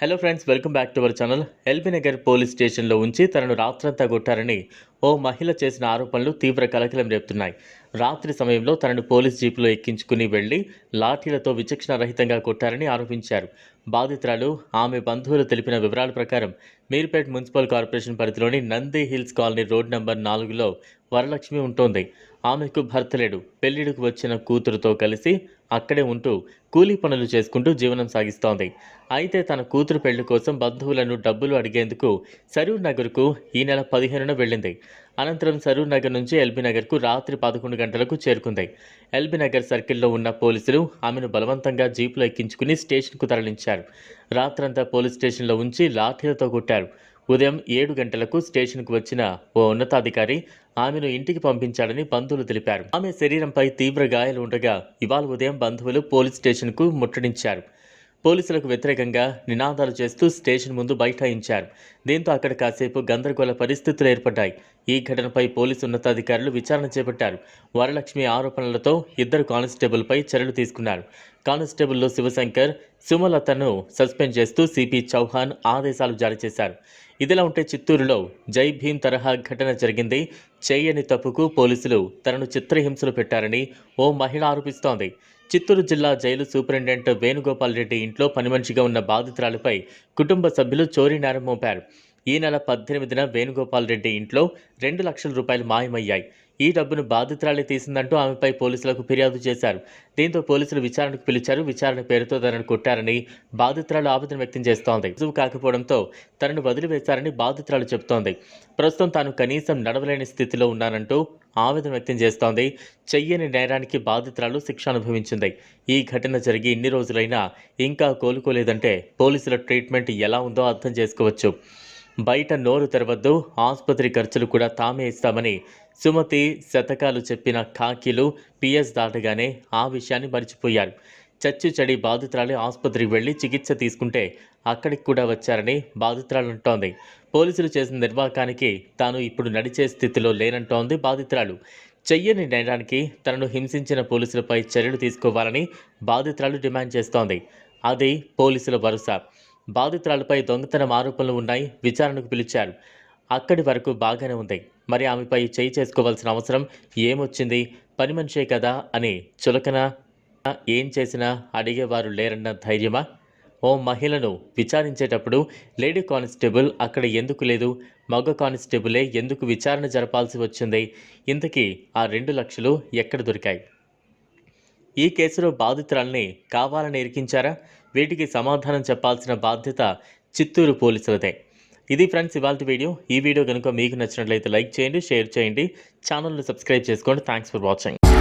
Hello friends welcome back to our channel LB Nagar police స్టేషన్లో ఉంచి తనను రాత్రంతా కొట్టారని ఓ మహిళ చేసిన ఆరోపణలు తీవ్ర కలకలం రేపుతున్నాయి. రాత్రి సమయంలో తనను పోలీస్ జీపులో ఎక్కించుకుని వెళ్ళి లాఠీలతో విచక్షణ రహితంగా కొట్టారని ఆరోపించారు. బాధితురాలు ఆమె బంధువులు తెలిపిన వివరాల ప్రకారం మీర్పేట్ మున్సిపల్ కార్పొరేషన్ పరిధిలోని Nandi hills colony road number నాలుగులో వరలక్ష్మి ఉంటోంది. ఆమెకు భర్త లేడు. పెళ్ళిడికి వచ్చిన కూతురుతో కలిసి అక్కడే ఉంటూ కూలీ పనులు చేసుకుంటూ జీవనం సాగిస్తోంది. అయితే తన కూతురు పెళ్ళి కోసం బంధువులను డబ్బులు అడిగేందుకు సరూర్ నగర్కు ఈ నెల పదిహేనున వెళ్ళింది. అనంతరం సరూర్ నగర్ నుంచి ఎల్బీ నగర్కు రాత్రి పదకొండు గంటలకు చేరుకుంది. ఎల్బీ నగర్ సర్కిల్లో ఉన్న పోలీసులు ఆమెను బలవంతంగా జీపులో ఎక్కించుకుని స్టేషన్కు తరలించారు. రాత్రంతా పోలీస్ స్టేషన్లో ఉంచి లాఠీలతో కొట్టారు. ఉదయం ఏడు గంటలకు స్టేషన్కు వచ్చిన ఓ ఉన్నతాధికారి ఆమెను ఇంటికి పంపించాడని బంధువులు తెలిపారు. ఆమె శరీరంపై తీవ్ర గాయాలు ఉండగా ఇవాళ ఉదయం బంధువులు పోలీస్ స్టేషన్కు ముట్టడించారు. పోలీసులకు వ్యతిరేకంగా నినాదాలు చేస్తూ స్టేషన్ ముందు బైఠాయించారు. దీంతో అక్కడ కాసేపు గందరగోళ పరిస్థితులు ఏర్పడ్డాయి. ఈ ఘటనపై పోలీసు ఉన్నతాధికారులు విచారణ చేపట్టారు. వరలక్ష్మి ఆరోపణలతో ఇద్దరు కానిస్టేబుల్పై చర్యలు తీసుకున్నారు. కానిస్టేబుల్లో శివశంకర్ సుమలతను సస్పెండ్ చేస్తూ సిపి చౌహాన్ ఆదేశాలు జారీ చేశారు. ఇదిలా ఉంటే చిత్తూరులో జై భీమ్ తరహా ఘటన జరిగింది. చేయని తప్పుకు పోలీసులు తనను చిత్రహింసలు పెట్టారని ఓ మహిళ ఆరోపిస్తోంది. చిత్తూరు జిల్లా జైలు సూపరింటెండెంట్ వేణుగోపాల్ రెడ్డి ఇంట్లో పనిమనిషిగా ఉన్న బాధితురాలపై కుటుంబ సభ్యులు చోరీ నేరం మోపారు. ఈ నెల పద్దెనిమిదిన వేణుగోపాల్ రెడ్డి ఇంట్లో రెండు లక్షల రూపాయలు మాయమయ్యాయి. ఈ డబ్బును బాధితురాలే తీసిందంటూ ఆమెపై పోలీసులకు ఫిర్యాదు చేశారు. దీంతో పోలీసులు విచారణకు పిలిచారు. విచారణ పేరుతో తనను కొట్టారని బాధితురాలు ఆవేదన వ్యక్తం చేస్తోంది. రుజువు కాకపోవడంతో తనను వదిలివేశారని బాధితురాలు చెబుతోంది. ప్రస్తుతం తాను కనీసం నడవలేని స్థితిలో ఉన్నానంటూ ఆవేదన వ్యక్తం చేస్తోంది. చెయ్యని నేరానికి బాధితురాలు శిక్ష అనుభవించింది. ఈ ఘటన జరిగి ఇన్ని రోజులైనా ఇంకా కోలుకోలేదంటే పోలీసుల ట్రీట్మెంట్ ఎలా ఉందో అర్థం చేసుకోవచ్చు. బయట నోరు తెరవద్దు ఆసుపత్రి ఖర్చులు కూడా తామే ఇస్తామని సుమతి శతకాలు చెప్పిన కాకీలు పిఎస్ దాటగానే ఆ విషయాన్ని మర్చిపోయారు. చచ్చు చెడి బాధితురాలు ఆసుపత్రికి వెళ్ళి చికిత్స తీసుకుంటే అక్కడికి కూడా వచ్చారని బాధితురాలు అంటోంది పోలీసులు చేసిన నిర్వాహకానికి తాను ఇప్పుడు నడిచే స్థితిలో లేనంటోంది బాధితురాలు. చెయ్యని నేరానికి తనను హింసించిన పోలీసులపై చర్యలు తీసుకోవాలని బాధితురాలు డిమాండ్ చేస్తోంది. అది పోలీసుల భరోసా. బాధితురాలపై దొంగతనం ఆరోపణలు ఉన్నాయి విచారణకు పిలిచారు. అక్కడి వరకు బాగానే ఉంది. మరి ఆమెపై చేయి చేసుకోవాల్సిన అవసరం ఏమొచ్చింది? పని మనిషే కదా అని చులకన ఏం చేసినా అడిగేవారు లేరన్న ధైర్యమా? ఓ మహిళను విచారించేటప్పుడు లేడీ కానిస్టేబుల్ అక్కడ ఎందుకు లేదు? మగ కానిస్టేబులే ఎందుకు విచారణ జరపాల్సి వచ్చింది? ఇంతకీ ఆ రెండు లక్షలు ఎక్కడ దొరికాయి? ఈ కేసులో బాధితురాల్ని కావాలని ఇరికించారా? వీటికి సమాధానం చెప్పాల్సిన బాధ్యత చిత్తూరు పోలీసులదే. ఇది ఫ్రెండ్స్ ఇవాళ వీడియో. ఈ వీడియో కనుక మీకు నచ్చినట్లయితే లైక్ చేయండి షేర్ చేయండి. ఛానల్ని సబ్స్క్రైబ్ చేసుకోండి. Thanks for watching